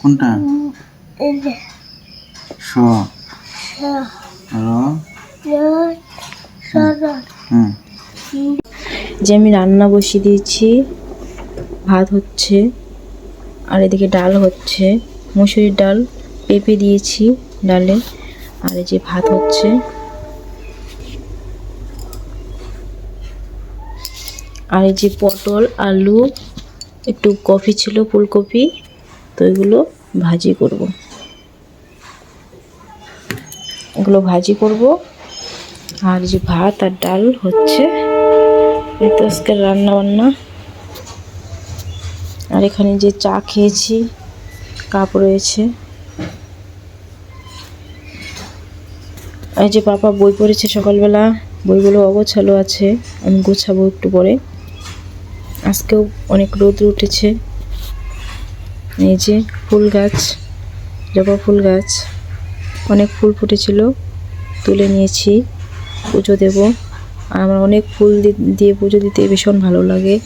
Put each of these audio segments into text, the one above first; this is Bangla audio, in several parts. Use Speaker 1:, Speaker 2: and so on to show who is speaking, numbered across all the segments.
Speaker 1: কোনটা? স।
Speaker 2: যে আমি রান্না বসিয়ে দিয়েছি ভাত হচ্ছে আর এদিকে ডাল হচ্ছে মুসুরির ডাল পেঁপে দিয়েছি ডালে আর এই যে ভাত হচ্ছে। আর এই যে পটল আলু একটু কফি ছিল, ফুলকপি, তো এগুলো ভাজি করব। এগুলো ভাজি করব। আর যে ভাত আর ডাল হচ্ছে তো আজকে রান্না বান্না আর এখানে যে চা খেয়েছি, কাপ রয়েছে। এই যে পাপা বই পড়েছে সকালবেলা, বইগুলো অগোছালো আছে, আমি গোছাবো একটু পরে। আজকেও অনেক রোদ উঠেছে। এই যে ফুল গাছ, জবা ফুল গাছ, অনেক ফুল ফুটেছিল, তুলে নিয়েছি, পুজো দেব। আর আমার অনেক ফুল দিয়ে পুজো দিতে ভীষণ ভালো লাগে।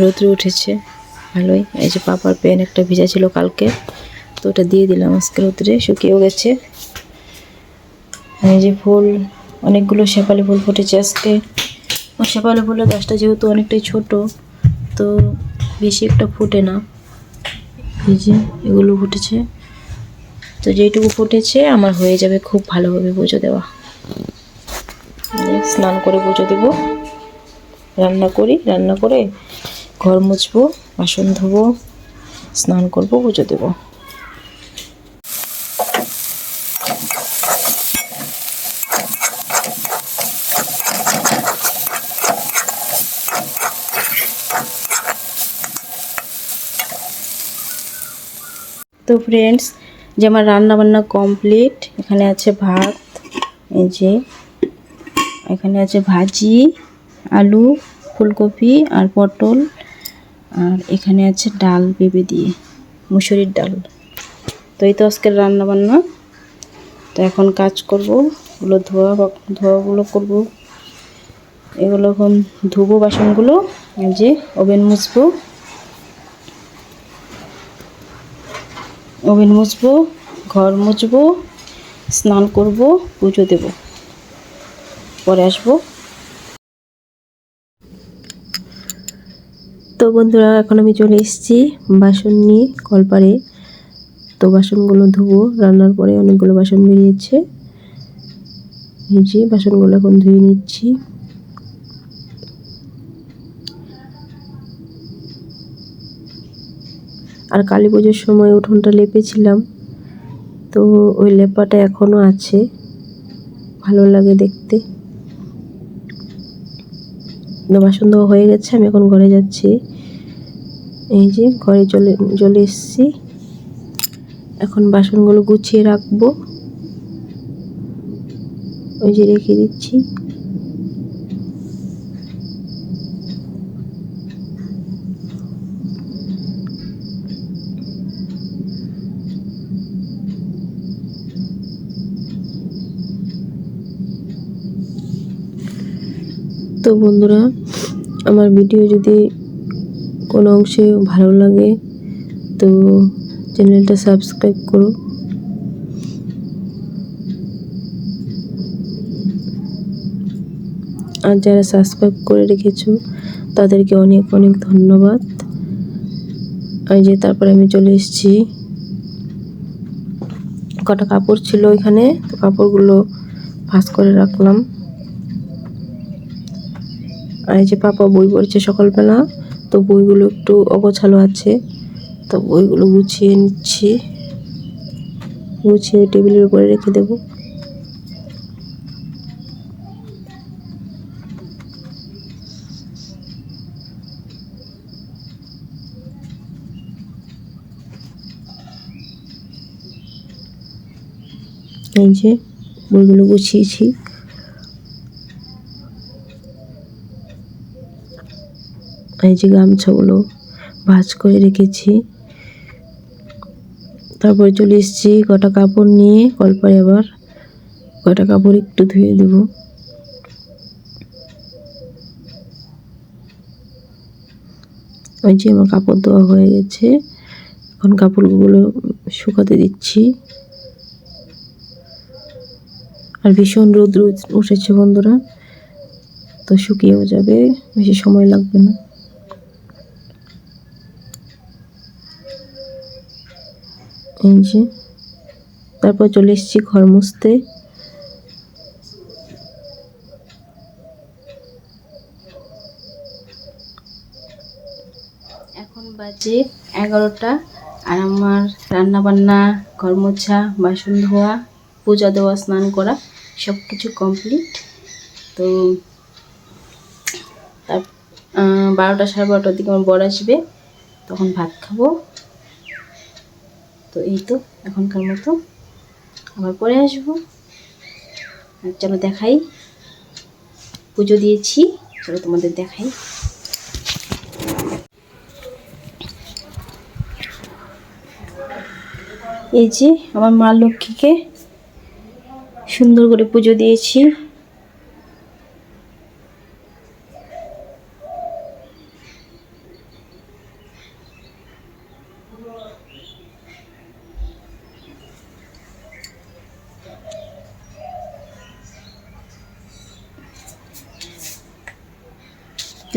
Speaker 2: রোদ্র উঠেছে, ভালোই। এই যে পাপার পেন একটা ভিজা ছিল কালকে, তো ওটা দিয়ে দিলাম আজকে রোদ্রে, শুকিয়েও গেছে। এই যে ফুল, অনেকগুলো শেপালি ফুল ফুটেছে আজকে। আর শেপালি ফুলের গাছটা যেহেতু অনেকটাই ছোট, তো বেশি একটা ফুটে না। এই যে, এগুলো ফুটেছে। তো যেটুকু ফুটেছে, আমার হয়ে যাবে খুব ভালোভাবে পুজো দেওয়া। স্নান করে পুজো দেব। রান্না করি, রান্না করে ঘর মুছবো বাসন ধোবো, স্নান করব, পুজো দেবো। তো ফ্রেন্ডস যে আমার রান্না বান্না কমপ্লিট এখানে আছে ভাত, এই যে, এখানে আছে ভাজি, আলু, ফুলকপি আর পটল, আর এখানে আছে ডাল পেঁপে দিয়ে, মুসুরির ডাল। তো এই তো আজকের রান্না বান্না তো এখন কাজ করব, এগুলো ধোয়া ধোয়াগুলো করব। এগুলো এখন ধুবো বাসনগুলো যে ওভেন মুছবো। ওভেন মুছবো, ঘর মুছবো, স্নান করব, পুজো দেব। পরে আসব। তো বন্ধুরা, এখন আমি চলে এসেছি বাসন নিয়ে কলপারে। তো বাসনগুলো ধুবো, রান্নার পরে অনেকগুলো বাসন বেরিয়েছে। এই যে বাসনগুলো এখন ধুয়ে নিচ্ছি। আর কালী পুজোর সময় উঠোনটা লেপেছিলাম। তো ওই লেপাটা এখনও আছে। ভালো লাগে দেখতে। বাসন ধোয়া হয়ে গেছে, আমি এখন ঘরে যাচ্ছি। এই যে ঘরে চলে চলে এসেছি। এখন বাসনগুলো গুছিয়ে রাখব। ওই যে রেখে দিচ্ছি। তো বন্ধুরা, আমার ভিডিও যদি কোনো অংশে ভালো লাগে, তো চ্যানেলটা সাবস্ক্রাইব করো। আর যারা সাবস্ক্রাইব করে রেখেছো, তাদেরকে অনেক অনেক ধন্যবাদ। আর যে তারপরে আমি চলে এসেছি। কটা কাপড় ছিল ওইখানে তো কাপড়গুলো ভাঁজ করে রাখলাম। আর এই যে পাপা বই পড়ছে সকালবেলা, তো বইগুলো একটু অগোছালো আছে। তো বইগুলো গুছিয়ে নিচ্ছি। গুছিয়ে টেবিলের উপরে রেখে দেব। এই যে বইগুলো গুছিয়েছি। এই যে গামছাগুলো ভাঁজ করে রেখেছি। তারপরে চলে এসেছি কটা কাপড় নিয়ে কলপারে আবার কটা কাপড় একটু ধুয়ে দেব। ওই যে আমার কাপড় দেওয়া হয়ে গেছে। এখন কাপড়গুলো শুকাতে দিচ্ছি। আর ভীষণ রোদ্র উঠেছে বন্ধুরা, তো শুকিয়েও যাবে, বেশি সময় লাগবে না। এই যে তারপর চলে এসেছি ঘর মুছতে। এখন বাজে এগারোটা আর আমার রান্না বান্না ঘর মোছা বাসন ধোয়া পূজা দেওয়া, স্নান করা সব কিছু কমপ্লিট। তো, তার বারোটা সাড়ে বারোটার দিকে আমার বর আসবে, তখন ভাত খাব। তো এই তো, এখনকার মতো। আবার পরে আসব। আর চলো দেখাই। পুজো দিয়েছি, চলো তোমাদের দেখাই। এই যে, আমার মা লক্ষ্মীকে সুন্দর করে পুজো দিয়েছি।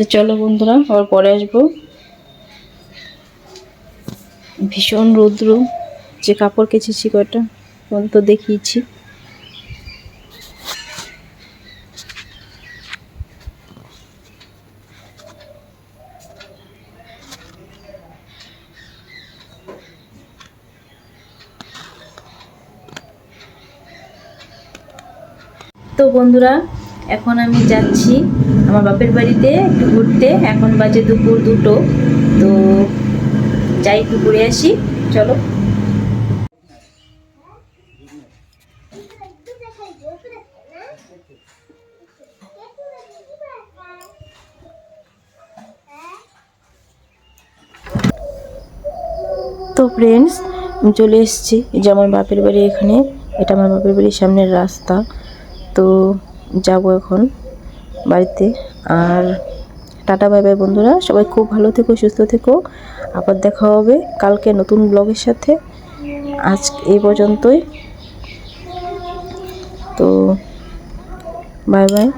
Speaker 2: তো চলো বন্ধুরা, আবার পরে আসব। ভীষণ রৌদ্র, যে কাপড় কেচেছি কয়টা তখন তো দেখিয়েছি। তো বন্ধুরা এখন আমি যাচ্ছি আমার বাপের বাড়িতে একটু ঘুরতে। এখন বাজে দুপুর দুটো। তো যাই একটু ঘুরে আসি, চলো। তো ফ্রেন্ডস আমি চলে এসেছি। যে আমার বাপের বাড়ি এখানে, এটা আমার বাপের বাড়ির সামনের রাস্তা। তো যাব এখন বাড়িতে। আর টাটা, বাই বাই বন্ধুরা। সবাই খুব ভালো থেকো, সুস্থ থেকো। আবার দেখা হবে কালকে নতুন ব্লগের সাথে। আজ এই পর্যন্তই। তো, বাই বাই।